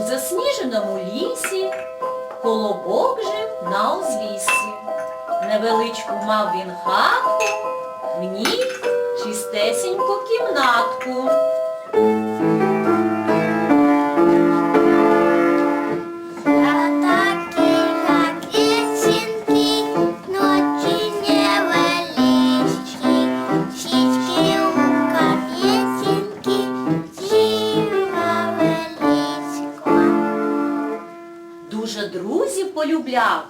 У засніженому лісі колобок жив на узвіссі. Невеличку мав він хатку, в ній чистесеньку кімнатку. Друзів полюбляв,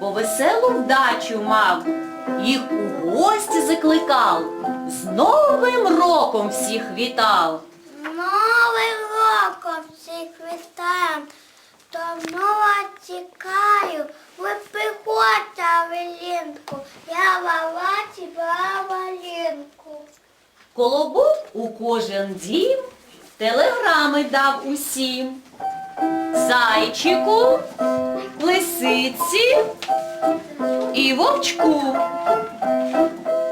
бо веселу вдачу мав. Їх у гості закликав, з Новим роком всіх вітав. Новим роком всіх вітаєм, давно вас чекаю, ви приходьте Авелінку, я валаці Авелінку. Колобок у кожен дім телеграми дав усім. Зайчику, лисиці і вовчку.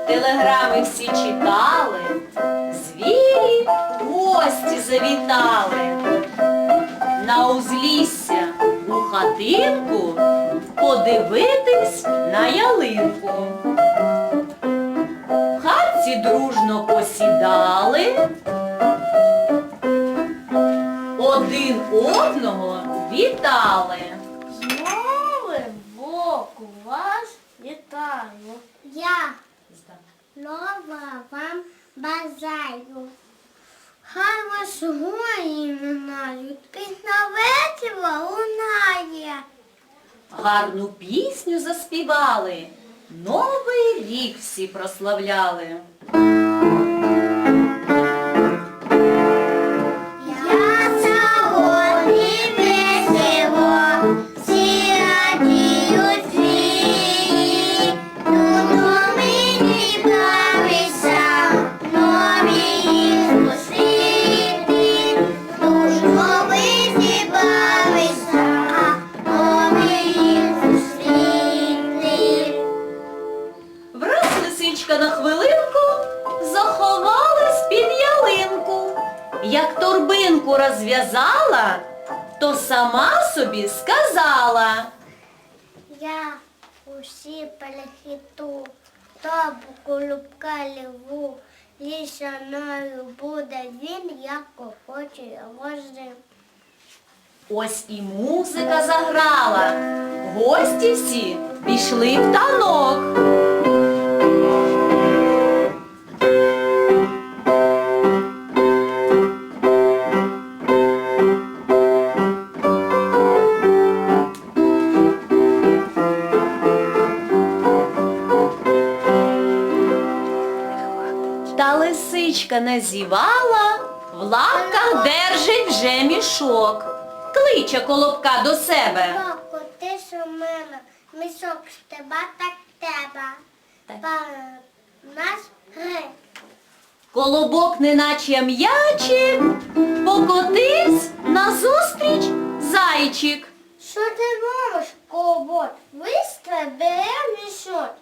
Телеграми всі читали, звірі гості завітали. На узлісся у хатинку подивитись на ялинку. В хатці дружно посідали, один одного вітали. З вас вітаю. Я Нова вам бажаю. Хай вас гої минають, пісня вечора лунає. Гарну пісню заспівали, Новий рік всі прославляли. Як торбинку розв'язала, то сама собі сказала. Я усі перехиту, тобу колубка ліву, лісяною буде він, як охоче возив. Ось і музика заграла. Гості всі пішли в танок. Та лисичка не зівала, в лапках держить вже мішок. Кличе колобка до себе. Бако, ти ж у мене, мішок з тебе так. Так. Па, Наш гри. Колобок, неначе м'ячик, покотився назустріч зайчик. Що ти робиш? Вистре бере мішок.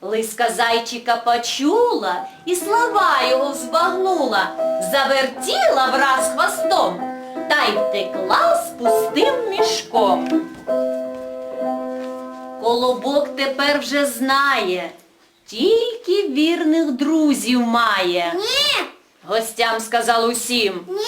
Лиска зайчика почула і слова його збагнула, завертіла враз хвостом та й втекла з пустим мішком. Колобок тепер вже знає, тільки вірних друзів має. Ні, Гостям сказав усім. ні,